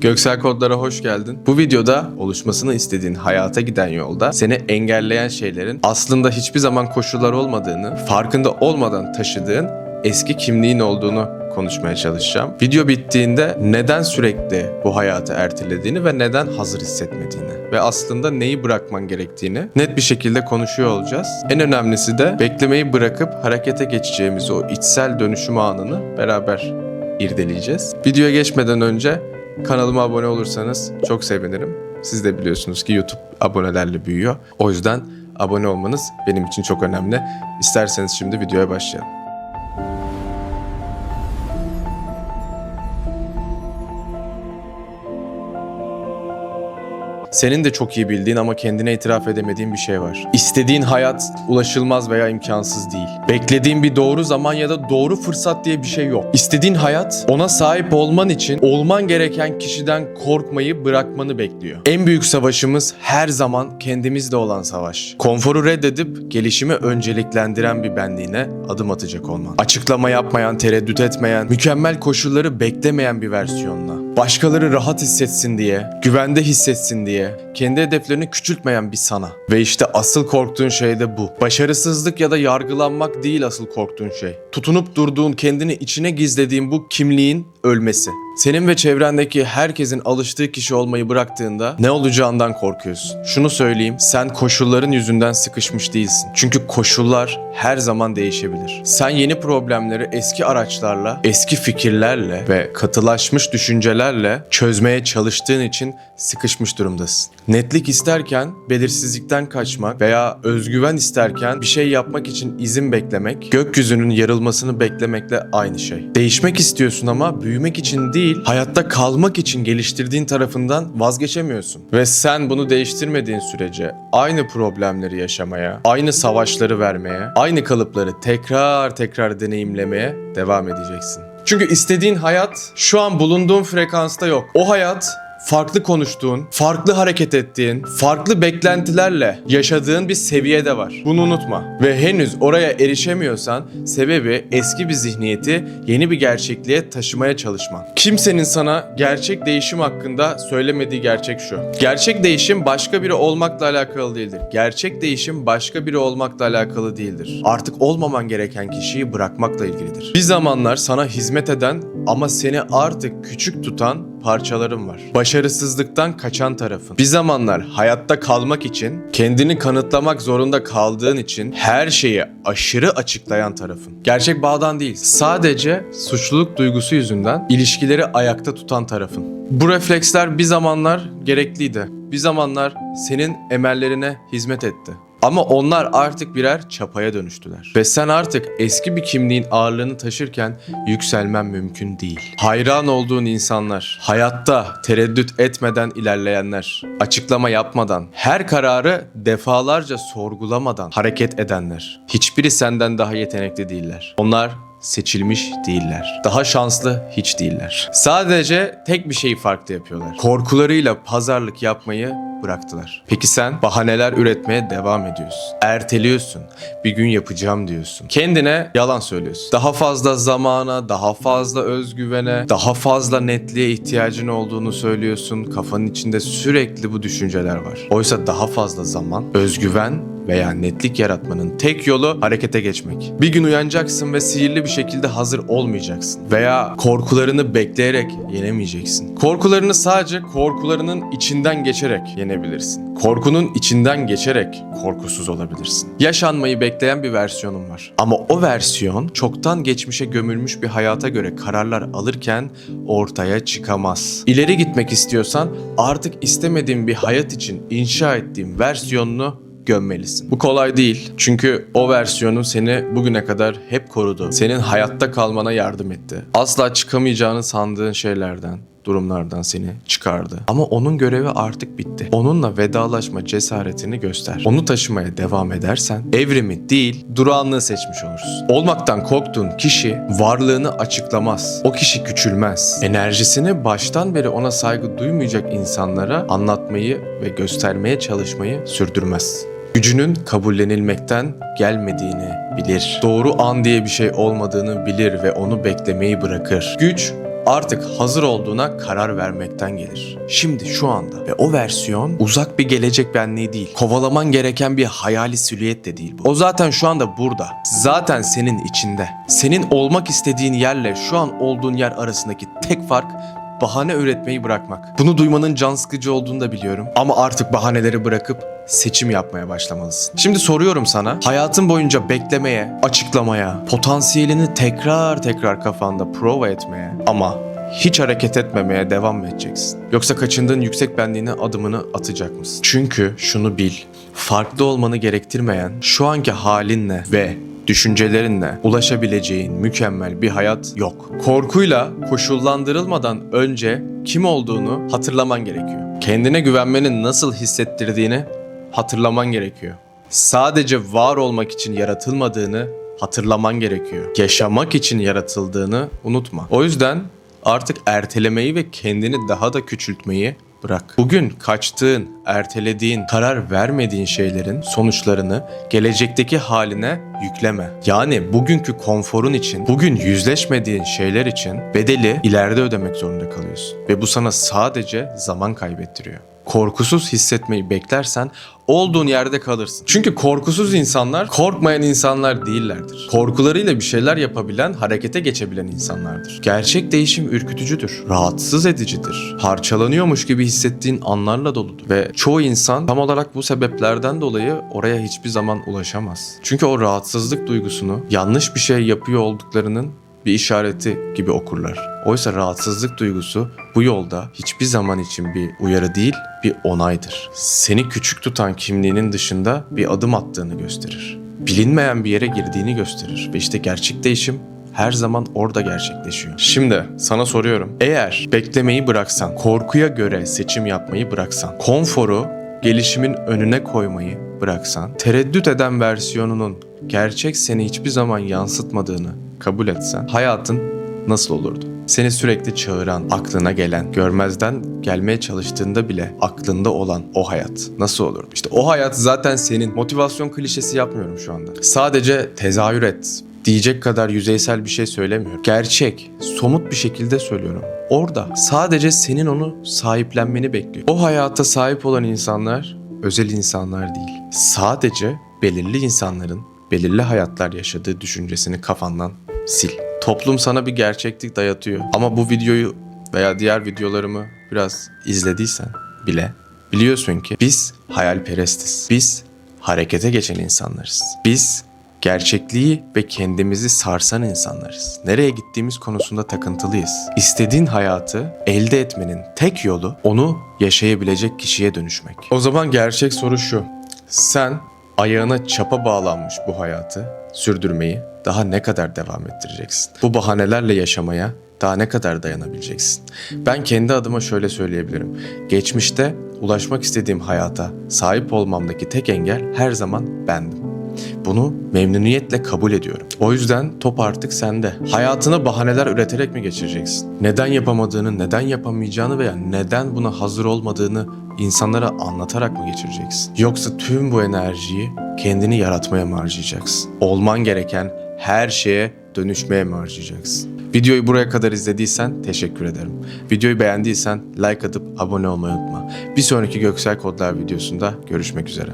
Göksel Kodlara hoş geldin. Bu videoda oluşmasını istediğin hayata giden yolda seni engelleyen şeylerin aslında hiçbir zaman koşullar olmadığını, farkında olmadan taşıdığın eski kimliğin olduğunu konuşmaya çalışacağım. Video bittiğinde neden sürekli bu hayatı ertelediğini ve neden hazır hissetmediğini ve aslında neyi bırakman gerektiğini net bir şekilde konuşuyor olacağız. En önemlisi de beklemeyi bırakıp harekete geçeceğimiz o içsel dönüşüm anını beraber irdeleyeceğiz. Videoya geçmeden önce kanalıma abone olursanız çok sevinirim. Siz de biliyorsunuz ki YouTube abonelerle büyüyor. O yüzden abone olmanız benim için çok önemli. İsterseniz şimdi videoya başlayalım. Senin de çok iyi bildiğin ama kendine itiraf edemediğin bir şey var. İstediğin hayat ulaşılmaz veya imkansız değil. Beklediğin bir doğru zaman ya da doğru fırsat diye bir şey yok. İstediğin hayat ona sahip olman için olman gereken kişiden korkmayı bırakmanı bekliyor. En büyük savaşımız her zaman kendimizle olan savaş. Konforu reddedip gelişimi önceliklendiren bir benliğine adım atacak olman. Açıklama yapmayan, tereddüt etmeyen, mükemmel koşulları beklemeyen bir versiyonla. Başkaları rahat hissetsin diye, güvende hissetsin diye, kendi hedeflerini küçültmeyen bir sana. Ve işte asıl korktuğun şey de bu. Başarısızlık ya da yargılanmak değil asıl korktuğun şey. Tutunup durduğun, kendini içine gizlediğin bu kimliğin ölmesi. Senin ve çevrendeki herkesin alıştığı kişi olmayı bıraktığında ne olacağından korkuyorsun. Şunu söyleyeyim, sen koşulların yüzünden sıkışmış değilsin. Çünkü koşullar her zaman değişebilir. Sen yeni problemleri eski araçlarla, eski fikirlerle ve katılaşmış düşüncelerle çözmeye çalıştığın için sıkışmış durumdasın. Netlik isterken belirsizlikten kaçmak veya özgüven isterken bir şey yapmak için izin beklemek, gökyüzünün yarılmasını beklemekle aynı şey. Değişmek istiyorsun ama büyümek için değil, hayatta kalmak için geliştirdiğin tarafından vazgeçemiyorsun. Ve sen bunu değiştirmediğin sürece aynı problemleri yaşamaya, aynı savaşları vermeye, aynı kalıpları tekrar tekrar deneyimlemeye devam edeceksin. Çünkü istediğin hayat şu an bulunduğun frekansta yok. O hayat farklı konuştuğun, farklı hareket ettiğin, farklı beklentilerle yaşadığın bir seviyede var. Bunu unutma. Ve henüz oraya erişemiyorsan sebebi eski bir zihniyeti yeni bir gerçekliğe taşımaya çalışman. Kimsenin sana gerçek değişim hakkında söylemediği gerçek şu. Gerçek değişim başka biri olmakla alakalı değildir. Gerçek değişim başka biri olmakla alakalı değildir. Artık olmaman gereken kişiyi bırakmakla ilgilidir. Bir zamanlar sana hizmet eden ama seni artık küçük tutan parçalarım var. Başarısızlıktan kaçan tarafın. Bir zamanlar hayatta kalmak için, kendini kanıtlamak zorunda kaldığın için her şeyi aşırı açıklayan tarafın. Gerçek bağdan değil, sadece suçluluk duygusu yüzünden ilişkileri ayakta tutan tarafın. Bu refleksler bir zamanlar gerekliydi. Bir zamanlar senin emellerine hizmet etti. Ama onlar artık birer çapaya dönüştüler. Ve sen artık eski bir kimliğin ağırlığını taşırken yükselmen mümkün değil. Hayran olduğun insanlar, hayatta tereddüt etmeden ilerleyenler, açıklama yapmadan, her kararı defalarca sorgulamadan hareket edenler. Hiçbiri senden daha yetenekli değiller. Onlar seçilmiş değiller. Daha şanslı hiç değiller. Sadece tek bir şeyi farklı yapıyorlar. Korkularıyla pazarlık yapmayı bıraktılar. Peki sen bahaneler üretmeye devam ediyorsun. Erteliyorsun. Bir gün yapacağım diyorsun. Kendine yalan söylüyorsun. Daha fazla zamana, daha fazla özgüvene, daha fazla netliğe ihtiyacın olduğunu söylüyorsun. Kafanın içinde sürekli bu düşünceler var. Oysa daha fazla zaman, özgüven veya netlik yaratmanın tek yolu harekete geçmek. Bir gün uyanacaksın ve sihirli bir şekilde hazır olmayacaksın. Veya korkularını bekleyerek yenemeyeceksin. Korkularını sadece korkularının içinden geçerek yenebilirsin. Korkunun içinden geçerek korkusuz olabilirsin. Yaşanmayı bekleyen bir versiyonun var. Ama o versiyon çoktan geçmişe gömülmüş bir hayata göre kararlar alırken ortaya çıkamaz. İleri gitmek istiyorsan artık istemediğin bir hayat için inşa ettiğin versiyonunu gömmelisin. Bu kolay değil. Çünkü o versiyonu seni bugüne kadar hep korudu. Senin hayatta kalmana yardım etti. Asla çıkamayacağını sandığın şeylerden, durumlardan seni çıkardı. Ama onun görevi artık bitti. Onunla vedalaşma cesaretini göster. Onu taşımaya devam edersen evrimi değil durağanlığı seçmiş olursun. Olmaktan korktuğun kişi varlığını açıklamaz. O kişi küçülmez. Enerjisini baştan beri ona saygı duymayacak insanlara anlatmayı ve göstermeye çalışmayı sürdürmez. Gücünün kabullenilmekten gelmediğini bilir. Doğru an diye bir şey olmadığını bilir ve onu beklemeyi bırakır. Güç artık hazır olduğuna karar vermekten gelir. Şimdi şu anda ve o versiyon uzak bir gelecek benliği değil. Kovalaman gereken bir hayali silüet de değil bu. O zaten şu anda burada. Zaten senin içinde. Senin olmak istediğin yerle şu an olduğun yer arasındaki tek fark bahane üretmeyi bırakmak. Bunu duymanın can sıkıcı olduğunu da biliyorum. Ama artık bahaneleri bırakıp seçim yapmaya başlamalısın. Şimdi soruyorum sana, hayatın boyunca beklemeye, açıklamaya, potansiyelini tekrar tekrar kafanda prova etmeye ama hiç hareket etmemeye devam mı edeceksin? Yoksa kaçındığın yüksek benliğine adımını atacak mısın? Çünkü şunu bil, farklı olmanı gerektirmeyen şu anki halinle ve düşüncelerinle ulaşabileceğin mükemmel bir hayat yok. Korkuyla koşullandırılmadan önce kim olduğunu hatırlaman gerekiyor. Kendine güvenmenin nasıl hissettirdiğini hatırlaman gerekiyor. Sadece var olmak için yaratılmadığını hatırlaman gerekiyor. Yaşamak için yaratıldığını unutma. O yüzden artık ertelemeyi ve kendini daha da küçültmeyi bırak. Bugün kaçtığın, ertelediğin, karar vermediğin şeylerin sonuçlarını gelecekteki haline yükleme. Yani bugünkü konforun için, bugün yüzleşmediğin şeyler için bedeli ileride ödemek zorunda kalıyorsun. Ve bu sana sadece zaman kaybettiriyor. Korkusuz hissetmeyi beklersen olduğun yerde kalırsın. Çünkü korkusuz insanlar korkmayan insanlar değillerdir. Korkularıyla bir şeyler yapabilen, harekete geçebilen insanlardır. Gerçek değişim ürkütücüdür, rahatsız edicidir. Parçalanıyormuş gibi hissettiğin anlarla doludur. Ve çoğu insan tam olarak bu sebeplerden dolayı oraya hiçbir zaman ulaşamaz. Çünkü o rahatsızlık duygusunu yanlış bir şey yapıyor olduklarının bir işareti gibi okurlar. Oysa rahatsızlık duygusu bu yolda hiçbir zaman için bir uyarı değil, bir onaydır. Seni küçük tutan kimliğinin dışında bir adım attığını gösterir. Bilinmeyen bir yere girdiğini gösterir. Ve işte gerçek değişim her zaman orada gerçekleşiyor. Şimdi sana soruyorum. Eğer beklemeyi bıraksan, korkuya göre seçim yapmayı bıraksan, konforu gelişimin önüne koymayı bıraksan, tereddüt eden versiyonunun gerçek seni hiçbir zaman yansıtmadığını kabul etsen, hayatın nasıl olurdu? Seni sürekli çağıran, aklına gelen, görmezden gelmeye çalıştığında bile aklında olan o hayat nasıl olurdu? İşte o hayat zaten senin. Motivasyon klişesi yapmıyorum şu anda. Sadece tezahür et diyecek kadar yüzeysel bir şey söylemiyorum. Gerçek, somut bir şekilde söylüyorum. Orada sadece senin onu sahiplenmeni bekliyor. O hayata sahip olan insanlar özel insanlar değil. Sadece belirli insanların belirli hayatlar yaşadığı düşüncesini kafandan sil. Toplum sana bir gerçeklik dayatıyor. Ama bu videoyu veya diğer videolarımı biraz izlediysen bile biliyorsun ki biz hayalperestiz. Biz harekete geçen insanlarız. Biz gerçekliği ve kendimizi sarsan insanlarız. Nereye gittiğimiz konusunda takıntılıyız. İstediğin hayatı elde etmenin tek yolu onu yaşayabilecek kişiye dönüşmek. O zaman gerçek soru şu. Sen ayağına çapa bağlanmış bu hayatı sürdürmeyi daha ne kadar devam ettireceksin? Bu bahanelerle yaşamaya daha ne kadar dayanabileceksin? Ben kendi adıma şöyle söyleyebilirim. Geçmişte ulaşmak istediğim hayata sahip olmamdaki tek engel her zaman bendim. Bunu memnuniyetle kabul ediyorum. O yüzden top artık sende. Hayatını bahaneler üreterek mi geçireceksin? Neden yapamadığını, neden yapamayacağını veya neden buna hazır olmadığını insanlara anlatarak mı geçireceksin? Yoksa tüm bu enerjiyi kendini yaratmaya mı harcayacaksın? Olman gereken her şeye dönüşmeye mi harcayacaksın? Videoyu buraya kadar izlediysen teşekkür ederim. Videoyu beğendiysen like atıp abone olmayı unutma. Bir sonraki Göksel Kodlar videosunda görüşmek üzere.